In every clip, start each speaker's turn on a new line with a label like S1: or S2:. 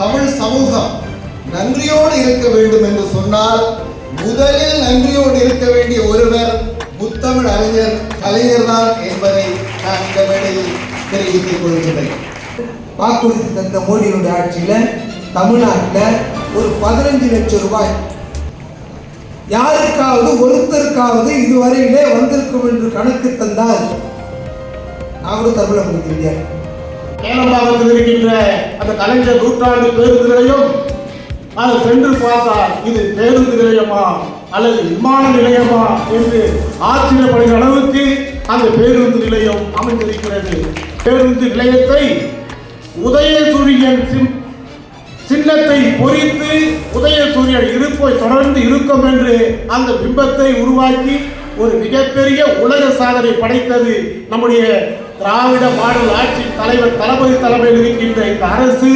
S1: தமிழ் சமூகம் நன்றியோடு இருக்க வேண்டும் என்று சொன்னால் முதலில் நன்றியோடு இருக்க வேண்டிய ஒருவர் முத்தமிழ் அறிஞர் கலைஞர் தான் என்பதை நான் இந்த மேடையில் தெரிவித்துக் கொள்கிறேன்
S2: வாக்குறுதி தந்த மோடியினுடைய ஆட்சியில் தமிழ்நாட்டில் ஒரு பதினஞ்சு லட்சம் ரூபாய். யாருக்காவது ஒருத்தருக்காவது இதுவரையிலே வந்திருக்கும் என்று கணக்கு தந்தால் நான் கூட தமிழை முடிக்கிறேன்
S3: கேரளாவில் இருக்கின்ற அந்த கலைஞர் நூற்றாண்டு பேருந்து நிலையம் அது சென்று பார்த்தால் இது பேருந்து நிலையமா அல்லது விமான நிலையமா என்று ஆச்சரியப்படுகிற அளவுக்கு அந்த பேருந்து நிலையம் அமைந்திருக்கிறது. பேருந்து நிலையத்தை உதயசூரியன் சிம் சின்னத்தை பொறித்து உதயசூரியன் இருப்பை தொடர்ந்து இருக்கும் என்று அந்த பிம்பத்தை உருவாக்கி ஒரு மிகப்பெரிய உலக சாதனை படைத்தது நம்முடைய திராவிட மாடல் ஆட்சி தலைவர் தளபதி தலைமையில் இருக்கின்ற இந்த அரசு.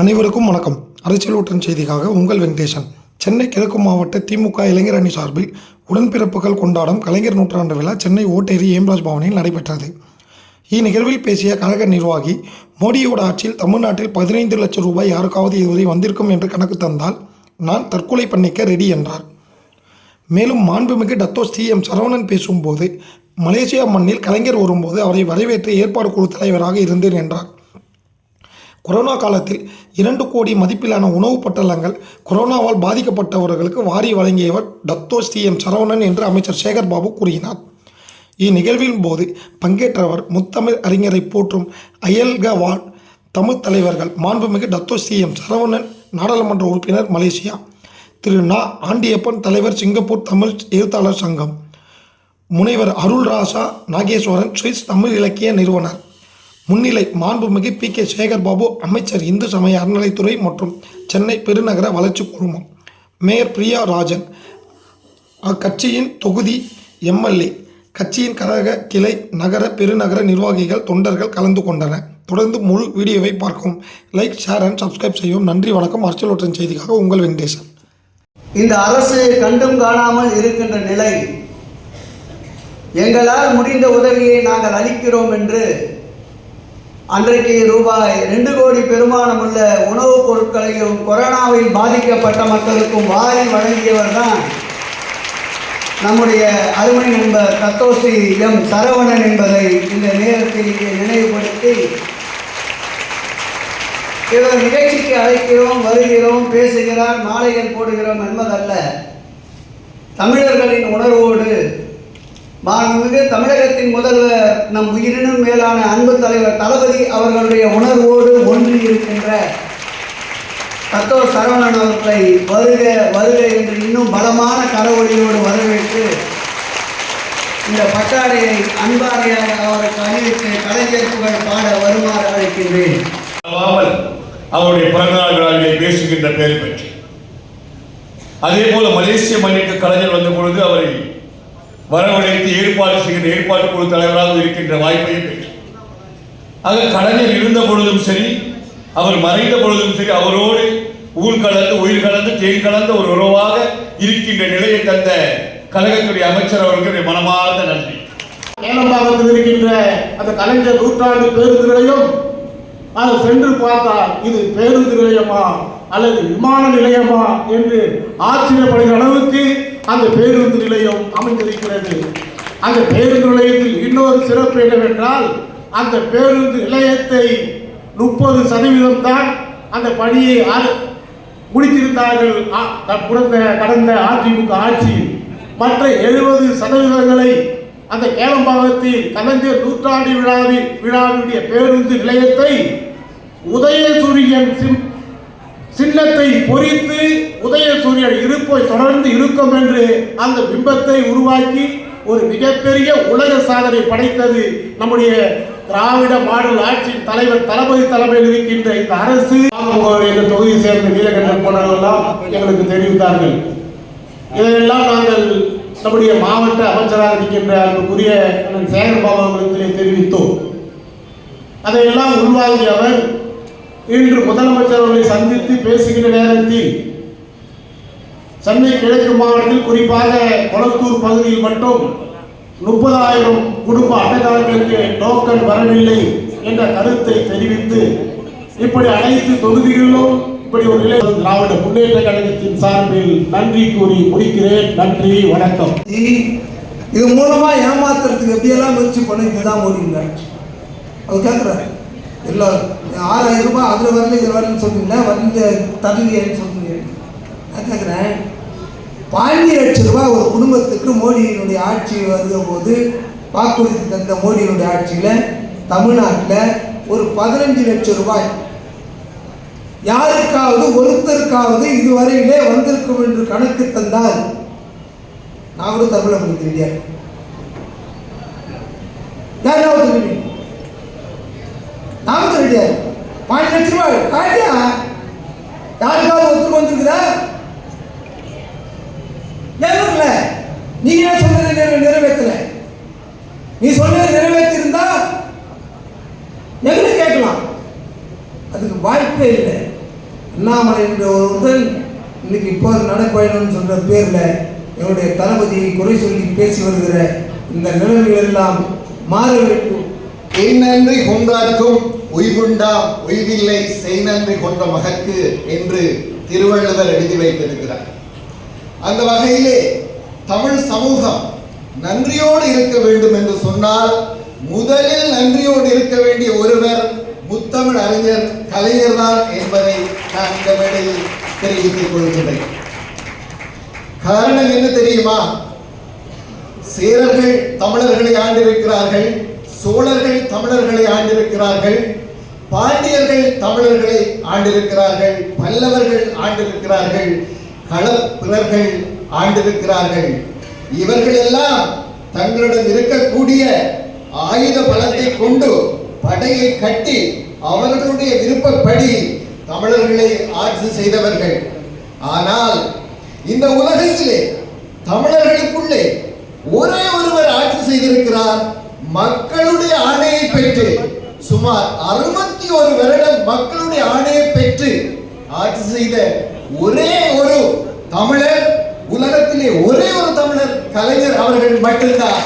S4: அனைவருக்கும் வணக்கம். அரசியல் செய்திக்காக உங்கள் வெங்கடேசன். சென்னை கிழக்கு மாவட்ட திமுக இளைஞர் அணி சார்பில் உடன்பிறப்புகள் கொண்டாடும் கலைஞர் நூற்றாண்டு விழா சென்னை ஓட்டேரி ஏம்ராஜ் பவனில் நடைபெற்றது. இந்நிகழ்வில் பேசிய கழக நிர்வாகி மோடியோட ஆட்சியில் தமிழ்நாட்டில் பதினைந்து லட்சம் ரூபாய் யாருக்காவது இதுவரை வந்திருக்கும் என்று கணக்கு தந்தால் நான் தற்கொலை பண்ணிக்க ரெடி என்றார். மேலும் மாண்புமிகு டத்தோ சிஎம் சரவணன் பேசும்போது மலேசியா மண்ணில் கலைஞர் வரும்போது அவரை வரவேற்று ஏற்பாடு குழு தலைவராக இருந்தேன் என்றார். கொரோனா காலத்தில் இரண்டு கோடி மதிப்பிலான உணவுப் பட்டலங்கள் கொரோனாவால் பாதிக்கப்பட்டவர்களுக்கு வாரி வழங்கியவர் டத்தோ சிஎம் சரவணன் என்று அமைச்சர் சேகர் பாபு கூறினார். இந்நிகழ்வின் போது பங்கேற்றவர் முத்தமிழ் அறிஞரை போற்றும் அயல்கவான் தமிழ் தலைவர்கள் மாண்புமிகு டத்தோ சிஎம் சரவணன் நாடாளுமன்ற உறுப்பினர் மலேசியா திரு நா ஆண்டியப்பன் தலைவர் சிங்கப்பூர் தமிழ் எழுத்தாளர் சங்கம் முனைவர் அருள் ராசா நாகேஸ்வரன் சுவிஸ் தமிழ் இலக்கிய நிறுவனர். முன்னிலை மாண்புமிகு பி கே சேகர் பாபு அமைச்சர் இந்து சமய அறநிலைத்துறை மற்றும் சென்னை பெருநகர வளர்ச்சி குழுமம். மேயர் பிரியா ராஜன். அக்கட்சியின் தொகுதி எம்எல்ஏ. கட்சியின் கழக கிளை நகர பெருநகர நிர்வாகிகள் தொண்டர்கள் கலந்து கொண்டனர். தொடர்ந்து முழு வீடியோவை பார்க்கும் லைக் ஷேர் அண்ட் சப்ஸ்கிரைப் செய்யவும். நன்றி வணக்கம். அரசியல் ஒற்றன் செய்திக்காக உங்கள் வெங்கடேசன்.
S5: இந்த அரசு கண்டும் காணாமல் இருக்கின்ற நிலை எங்களால் முடிந்த உதவியை நாங்கள் அளிக்கிறோம் என்று அன்றைக்கு ரூபாய் ரெண்டு கோடி பெருமானமுள்ள உணவுப் பொருட்களையும் கொரோனாவில் பாதிக்கப்பட்ட மக்களுக்கும் வாரி வழங்கியவர் தான் நம்முடைய அருமை நண்பர் தத்தோஸ்ரீ எம் சரவணன் என்பதை இந்த நேரத்தில் இங்கே நினைவுபடுத்தி இவர் நிகழ்ச்சிக்கு அழைக்கிறோம் வருகிறோம் பேசுகிறார் மாலைகள் போடுகிறோம் என்பதல்ல. தமிழர்களின் உணர்வோடு மாண்புமிகு தமிழகத்தின் முதல்வர் நம் உயிரினும் மேலான அன்பு தலைவர் தளபதி அவர்களுடைய உணர்வோடு ஒன்றி இருக்கின்ற தத்துவ சரவணன் அவர்களை வருக வருக என்று இன்னும் பலமான கடவுளியோடு வரவேற்று இந்த பட்டாடையை அன்பாரியாக அவருக்கு அணிவித்து கலைஞர் புகழ் பாட வருமாறு அழைக்கின்றேன்.
S6: அவருடைய பிறந்தநாள் விழாவிலே பேசுகின்ற பெயர் பற்றி. அதே போல மலேசிய மண்ணிற்கு கலைஞர் வந்த பொழுது அவரை வரவழைத்து ஏற்பாடு செய்கின்ற ஏற்பாட்டு குழு தலைவராக இருக்கின்ற வாய்ப்பையும் பெற்றார் ஆக கடனில் இருந்த பொழுதும் சரி அவர் மறைந்த பொழுதும் சரி அவரோடு ஊர் கலந்து உயிர் கலந்து தேன் கலந்த ஒரு உறவாக இருக்கின்ற நிலையை தந்த கழகத்துடைய அமைச்சர் அவர்களுக்கு மனமார்ந்த நன்றி.
S3: கேரளாவில் இருக்கின்ற அந்த கலைஞர் நூற்றாண்டு பேருந்து நிலையம் அது சென்று பார்த்தால் இது பேருந்து நிலையமா அல்லது விமான நிலையமா என்று ஆச்சரியப்படுகிற அளவுக்கு அந்த பேருந்து நிலையம் அமைந்திருக்கிறது. அந்த பேருந்து நிலையத்தில் இன்னொரு சிறப்பு என்னவென்றால் அந்த பேருந்து நிலையத்தை முப்பது சதவீதம் தான் அந்த பணியை முடித்திருந்தார்கள். கடந்த கடந்த அதிமுக ஆட்சியில் மற்ற எழுபது சதவீதங்களை அந்த கேளம்பாக்கத்தில் கலைஞர் நூற்றாண்டு விழாவில் விழாவினுடைய பேருந்து நிலையத்தை உதயசூரியன் சிம் சின்னத்தை பொறித்து உதய சூரியன் இருப்பை தொடர்ந்து இருக்கும் என்று அந்த பிம்பத்தை உருவாக்கி ஒரு மிகப்பெரிய உலக சாதனை படைத்தது நம்முடைய திராவிட மாடல் ஆட்சி தலைவர் தளபதி தலைமையில் இருக்கின்ற இந்த அரசு. எங்கள் தொகுதியை சேர்ந்த நீலகண்டன் போனவர்கள்லாம் எங்களுக்கு தெரிவித்தார்கள். இதையெல்லாம் நாங்கள் நம்முடைய மாவட்ட அமைச்சராக இருக்கின்ற அன்புக்குரிய அண்ணன் சேகர்பாபு அவர்களுக்கு தெரிவித்தோம். அதையெல்லாம் உள்வாங்கிய அவர் இன்று முதலமைச்சர் அவர்களை சந்தித்து பேசுகிற நேரத்தில் சென்னை கிழக்கு மாவட்டத்தில் குறிப்பாக கொளத்தூர் பகுதியில் மட்டும் முப்பதாயிரம் குடும்ப அட்டைதாரர்களுக்கு டோக்கன் வரவில்லை என்ற கருத்தை தெரிவித்து இப்படி அனைத்து தொகுதிகளிலும் இப்படி ஒரு நிலை திராவிட முன்னேற்ற கழகத்தின் சார்பில் நன்றி கூறி முடிக்கிறேன். நன்றி வணக்கம்.
S2: இது மூலமா ஏமாத்துறதுக்கு எப்படியெல்லாம் முயற்சி பண்ண இதுதான் மோடிங்க அது கேட்குறாரு இல்லை ஆறாயிரம் ரூபாய் அதில் வரல இதில் வரலன்னு சொன்னீங்களா? வந்து தரலையேன்னு சொன்னீங்க நான் கேட்குறேன் பாஞ்சு லட்சம் ரூபாய் ஒரு குடும்பத்துக்கு மோடியினுடைய ஆட்சி வருகிற போது வாக்குறுதி தந்த மோடியினுடைய ஆட்சியில் தமிழ்நாட்டில் ஒரு பதினஞ்சு லட்சம் ரூபாய். யாருக்காவது ஒருத்தருக்காவது இதுவரையிலே வந்திருக்கும் என்று கணக்கு தந்தால் நான் கூட தமிழை படிக்க யாராவது யார் ஒத்துக்கிறீங்க ரெடியா பாஞ்சு லட்ச ரூபாய். காட்டியா? யாருக்காவது ஒத்துக்கு வந்திருக்குதா? ஏன் வரல நீங்க என்ன சொன்னதை நிறைவேற்றல? நீ சொன்னதை நிறைவேற்றிருந்தா எங்களை கேட்கலாம். அதுக்கு வாய்ப்பே இல்லை. அண்ணாமலை என்ற ஒருவன் இன்னைக்கு இப்போ நடைப்பயணம் சொல்ற பேர்ல என்னுடைய தளபதியை குறை சொல்லி பேசி வருகிற இந்த நிலைமைகள் எல்லாம் மாற வேண்டும்.
S1: எந்நன்றி கொன்றார்க்கும் உய்வுண்டா உய்வில்லை செய்நன்றி கொன்ற மகற்கு என்று திருவள்ளுவர் எழுதி வைத்திருக்கிறார். அந்த வகையிலே தமிழ் சமூகம் நன்றியோடு இருக்க வேண்டும் என்று சொன்னால் முதலில் நன்றியோடு இருக்க வேண்டிய ஒருவர் முத்தமிழ் அறிஞர் கலைஞர் தான் என்பதை நான் இந்த மேடையில் தெரிவித்துக் கொள்கிறேன். காரணம் என்ன தெரியுமா? சேரர்கள் தமிழர்களை ஆண்டிருக்கிறார்கள். சோழர்கள் தமிழர்களை ஆண்டிருக்கிறார்கள் பாண்டியர்கள் தமிழர்களை ஆண்டிருக்கிறார்கள் பல்லவர்கள் ஆண்டிருக்கிறார்கள் களப்பிரர்கள் ஆண்டிருக்கிறார்கள். இவர்கள் எல்லாம் தங்களிடம் இருக்கக்கூடிய ஆயுத பலத்தை கொண்டு படையை கட்டி அவர்களுடைய விருப்பப்படி தமிழர்களை ஆட்சி செய்தவர்கள். ஆனால் இந்த உலகத்திலே தமிழர்களுக்குள்ளே ஒரே ஒருவர் ஆட்சி செய்திருக்கிறார் மக்களுடைய ஆணையை பெற்று சுமார் அறுபத்தி ஒரு வருடம் மக்களுடைய ஆணையை பெற்று ஆட்சி செய்த ஒரே ஒரு தமிழர் உலகத்திலே ஒரே ஒரு தமிழர் கலைஞர் அவர்கள் மட்டும்தான்.